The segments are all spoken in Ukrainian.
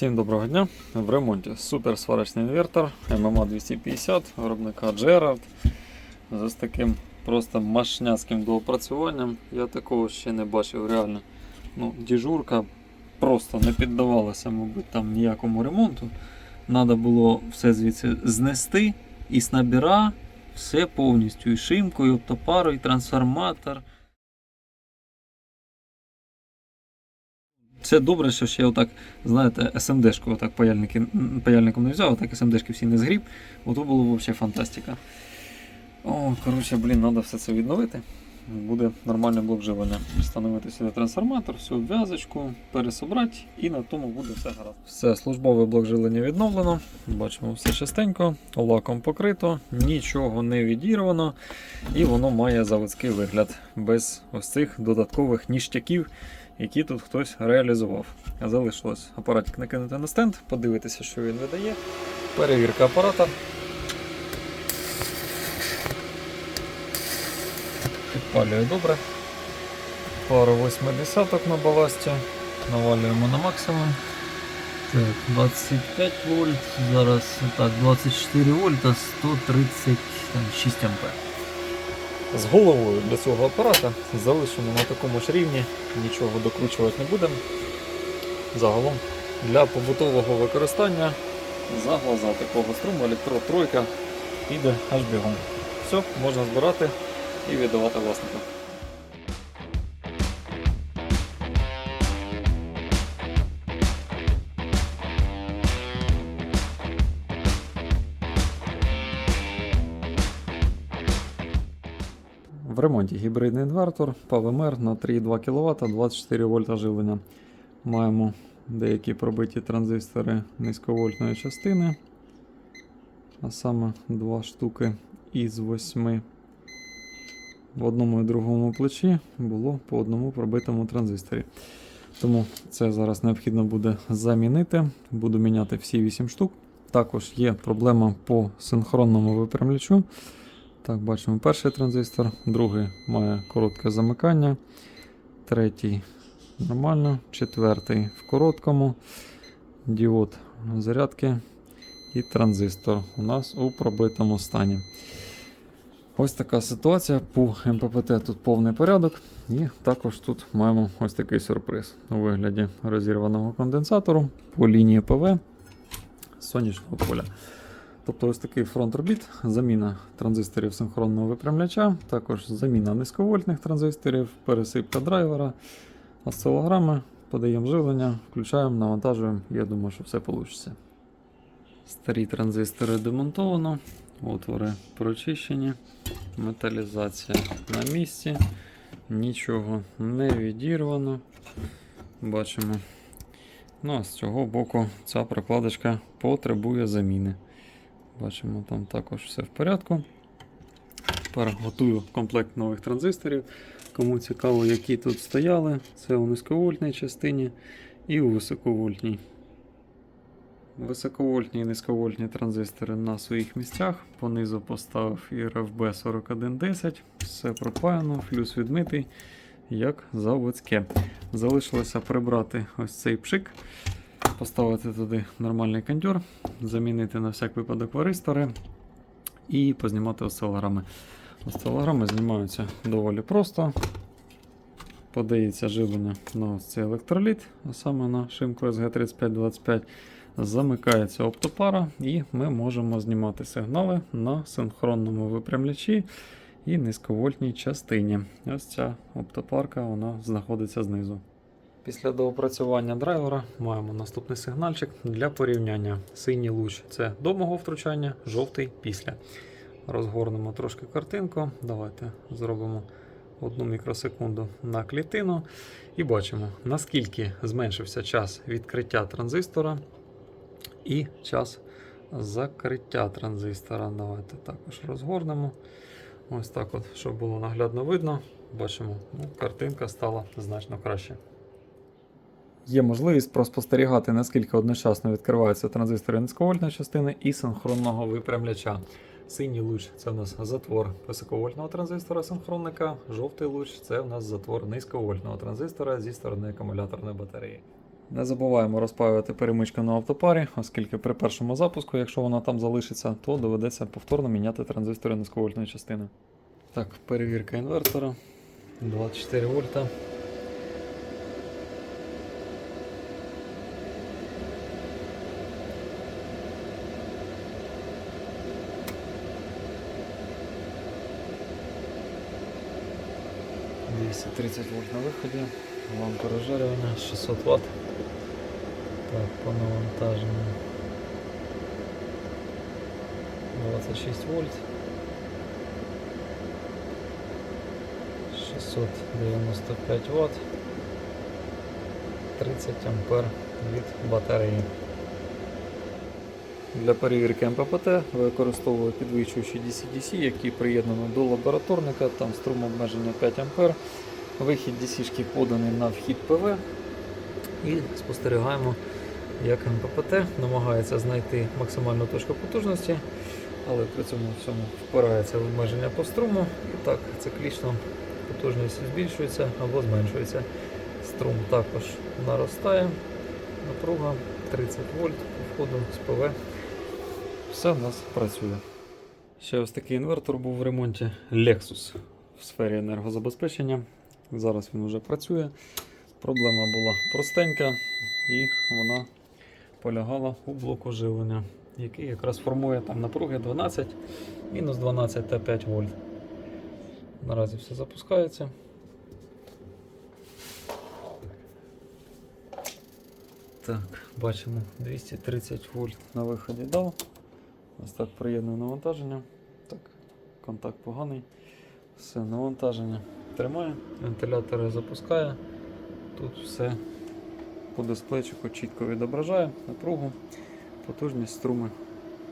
Всім доброго дня! В ремонті супер сварочний інвертор MMA 250 виробника Gerard з таким просто машняцьким доопрацюванням. Я такого ще не бачив реально. Ну, діжурка просто не піддавалася, мабуть, там ніякому ремонту. Треба було все звідси знести і снабіра, все повністю. І шимку, і оптопару, і трансформатор. Це добре, що ще отак, знаєте, СМДшку отак паяльники, паяльником не взяв, отак СМДшки всі не згріб. Ото було взагалі фантастика. О, коротше, блін, треба все це відновити. Буде нормальне блок живлення. Встановити сюди трансформатор, всю обв'язочку, пересобрати і на тому буде все гаразд. Все, службове блок живлення відновлено. Бачимо все частенько, лаком покрито, нічого не відірвано, і воно має заводський вигляд без ось цих додаткових ніштяків, які тут хтось реалізував. Залишилось апаратик накинути на стенд, подивитися, що він видає. Перевірка апарата. Підпалює добре. Пару 80 на баласті. Навалюємо на максимум. Так, 25 вольт, зараз так, 24 вольта, 136 ампер. З головою для цього апарата залишимо на такому ж рівні, нічого докручувати не будемо. Загалом для побутового використання за глаза такого струму електротройка піде аж бігом. Все, можна збирати і віддавати власнику. В ремонті гібридний інвертор PowerMer на 3,2 кВт 24 вольта живлення. Маємо деякі пробиті транзистори низьковольтної частини, а саме два штуки із восьми. В одному і другому плечі було по одному пробитому транзисторі. Тому це зараз необхідно буде замінити. Буду міняти всі 8 штук. Також є проблема по синхронному випрямлячу. Так, бачимо перший транзистор, другий має коротке замикання, третій нормально, четвертий в короткому, діод зарядки і транзистор у нас у пробитому стані. Ось така ситуація. По МППТ тут повний порядок. І також тут маємо ось такий сюрприз у вигляді розірваного конденсатору по лінії ПВ сонячного поля. Тобто ось такий фронт робіт, заміна транзисторів синхронного випрямляча, також заміна низьковольтних транзисторів, пересипка драйвера, осцилограми, подаємо живлення, включаємо, навантажуємо. Я думаю, що все вийде. Старі транзистори демонтовано, отвори прочищені, металізація на місці, нічого не відірвано. Бачимо. Ну а з цього боку ця прокладочка потребує заміни. Бачимо, там також все в порядку. Тепер готую комплект нових транзисторів. Кому цікаво, які тут стояли, це у низьковольтній частині і у високовольтній. Високовольтні і низьковольтні транзистори на своїх місцях. Понизу поставив і RFB 4110. Все пропаяно, флюс відмитий, як заводське. Залишилося прибрати ось цей пшик, поставити туди нормальний кондьор, замінити на всяк випадок варистори і познімати осцилограми. Осцилограми знімаються доволі просто. Подається живлення на цей електроліт, а саме на шимку SG3525. Замикається оптопара, і ми можемо знімати сигнали на синхронному випрямлячі і низьковольтній частині. Ось ця оптопарка вона знаходиться знизу. Після доопрацювання драйвера маємо наступний сигнальчик для порівняння. Синій луч це до мого втручання, жовтий після. Розгорнемо трошки картинку. Давайте зробимо одну мікросекунду на клітину і бачимо, наскільки зменшився час відкриття транзистора і час закриття транзистора. Давайте також розгорнемо. Ось так, от, щоб було наглядно видно. Бачимо, ну, картинка стала значно краще. Є можливість проспостерігати, наскільки одночасно відкриваються транзистори низьковольтної частини і синхронного випрямляча. Синій луч це у нас затвор високовольтного транзистора синхронника, жовтий луч це у нас затвор низьковольтного транзистора зі сторони акумуляторної батареї. Не забуваємо розпаювати перемичку на автопарі, оскільки при першому запуску, якщо вона там залишиться, то доведеться повторно міняти транзистори низьковольтної частини. Так, перевірка інвертора. 24 вольта. Двісті тридцять вольт на виході, лампа розжарювання 600 Вт. Так, по навантаженню 26 вольт. 695 Вт. 30 ампер від батареї. Для перевірки МППТ використовую підвищуючий DC-DC, який приєднано до лабораторника, там струм обмеження 5 А. Вихід DC поданий на вхід ПВ. І спостерігаємо, як МППТ намагається знайти максимальну точку потужності, але при цьому всьому впирається в обмеження по струму. І так циклічно потужність збільшується або зменшується. Струм також наростає. Напруга 30 вольт по входу з ПВ. Все в нас працює. Ще ось такий інвертор був в ремонті Lexus в сфері енергозабезпечення. Зараз він вже працює. Проблема була простенька і вона полягала у блоку живлення, який якраз формує там напруги 12, мінус 12 та 5 вольт. Наразі все запускається. Так, бачимо 230 вольт на виході дав. Ось так приєднує навантаження. Так, контакт поганий. Все, навантаження тримає, вентилятори запускає. Тут все по дисплейчику чітко відображає напругу, потужність струми,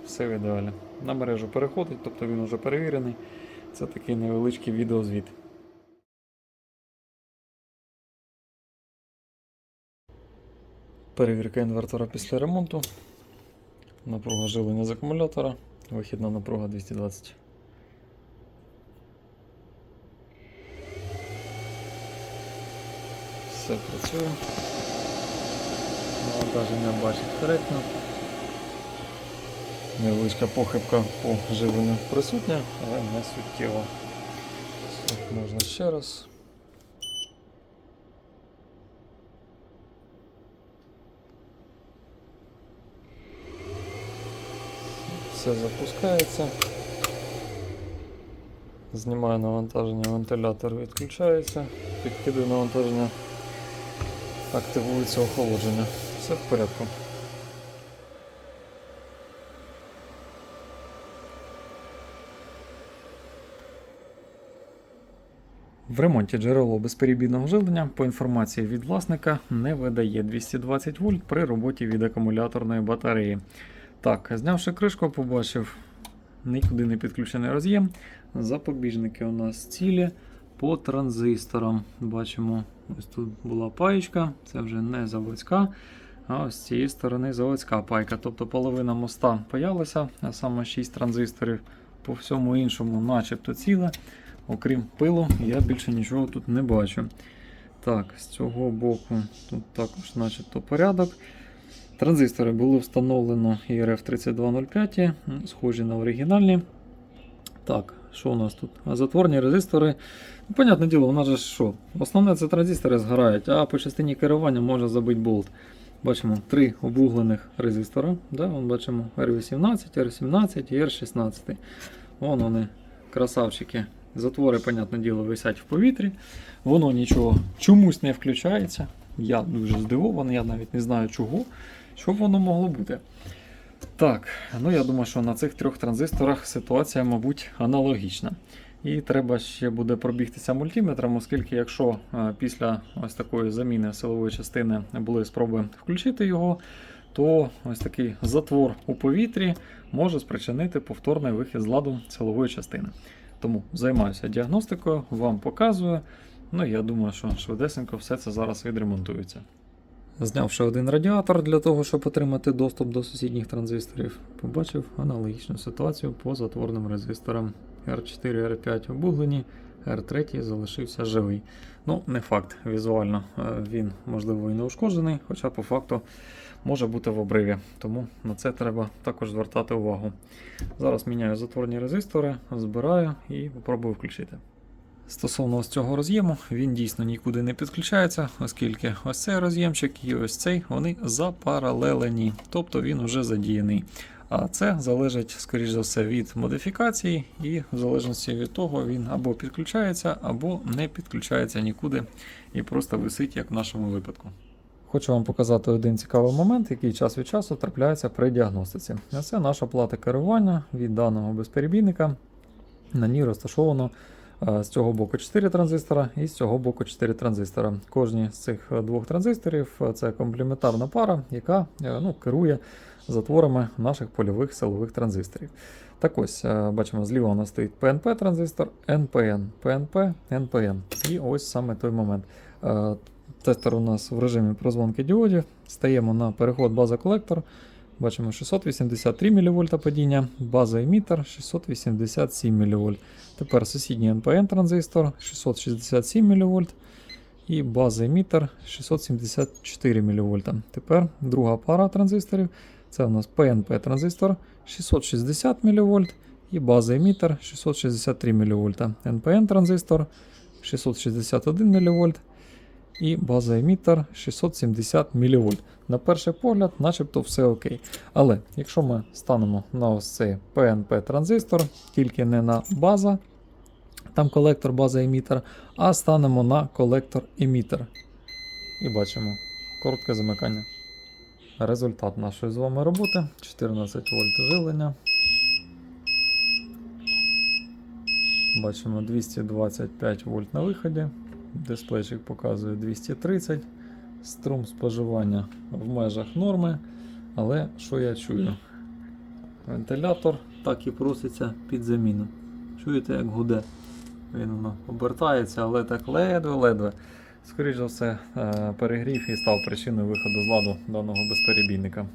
все в ідеалі. На мережу переходить, тобто він вже перевірений. Це такий невеличкий відеозвіт. Перевірка інвертора після ремонту. Напруга жилення з акумулятора. Вихідна напруга 220. Все працює. Навантаження бачить коректно. Невеличка похибка по живленню присутня, але не суттєва. Все, можна ще раз. Все запускається. Знімаю навантаження, вентилятор відключається, підкидаю навантаження, активується охолодження. Все в порядку. В ремонті джерело безперебійного живлення по інформації від власника не видає 220 вольт при роботі від акумуляторної батареї. Так, знявши кришку, побачив нікуди не підключений роз'єм. Запобіжники у нас цілі по транзисторам. Бачимо, ось тут була паєчка, це вже не заводська. А ось з цієї сторони заводська пайка. Тобто половина моста паялася, а саме 6 транзисторів. По всьому іншому, начебто ціле. Окрім пилу, я більше нічого тут не бачу. Так, з цього боку тут також начебто порядок. Транзистори було встановлено ERF3205, схожі на оригінальні. Так, що у нас тут? А Затворні резистори. Ну, понятне діло, у нас же що? Основне це транзистори згорають, а по частині керування може забити болт. Бачимо три обуглених резистора. Да? Вон бачимо R18, R17 і R16. Вон вони, красавчики. Затвори, понятне діло, висять в повітрі. Воно нічого чомусь не включається. Я дуже здивований, я навіть не знаю чого. Що воно могло бути? Так, ну я думаю, що на цих трьох транзисторах ситуація, мабуть, аналогічна. І треба ще буде пробігтися мультиметром, оскільки якщо е, після ось такої заміни силової частини були спроби включити його, то ось такий затвор у повітрі може спричинити повторний вихід з ладу силової частини. Тому займаюся діагностикою, вам показую. Ну я думаю, що швидесенько все це зараз відремонтується. Знявши один радіатор для того, щоб отримати доступ до сусідніх транзисторів, побачив аналогічну ситуацію по затворним резисторам R4 R5 обуглені, R3 залишився живий. Ну, не факт. Візуально е, він, можливо, і не ушкоджений, хоча по факту може бути в обриві. Тому на це треба також звертати увагу. Зараз міняю затворні резистори, збираю і попробую включити. Стосовно ось цього роз'єму, він дійсно нікуди не підключається, оскільки ось цей роз'ємчик і ось цей вони запаралелені, тобто він вже задіяний. А це залежить, скоріш за все, від модифікації, і в залежності від того, він або підключається, або не підключається нікуди і просто висить, як в нашому випадку. Хочу вам показати один цікавий момент, який час від часу трапляється при діагностиці. Це наша плата керування від даного безперебійника. На ній розташовано з цього боку 4 транзистора і з цього боку 4 транзистора. Кожні з цих е, двох транзисторів е, це комплементарна пара, яка е, ну, керує затворами наших польових силових транзисторів. Так ось, е, бачимо, зліва у нас стоїть PNP транзистор, NPN, PNP, NPN. І ось саме той момент. Е, Тестер у нас в режимі прозвонки діодів. Стаємо на переход база-колектор. Бачимо 683 мВ падіння, база емітер 687 мВ. Тепер сусідній NPN транзистор 667 мВ і база емітер 674 мВ. Тепер друга пара транзисторів. Це у нас PNP транзистор 660 мВ і база емітер 663 мВ. NPN транзистор 661 мВ і база емітер 670 мВ. На перший погляд, начебто все окей. Але якщо ми станемо на ось цей PNP транзистор, тільки не на база, там колектор база емітер, а станемо на колектор емітер. І бачимо коротке замикання. Результат нашої з вами роботи 14 вольт живлення. Бачимо 225 вольт на виході. Дисплейчик показує 230. Струм споживання в межах норми. Але що я чую? Вентилятор так і проситься під заміну. Чуєте, як гуде? Він воно обертається, але так ледве-ледве. Скоріше за все, е, перегрів і став причиною виходу з ладу даного безперебійника.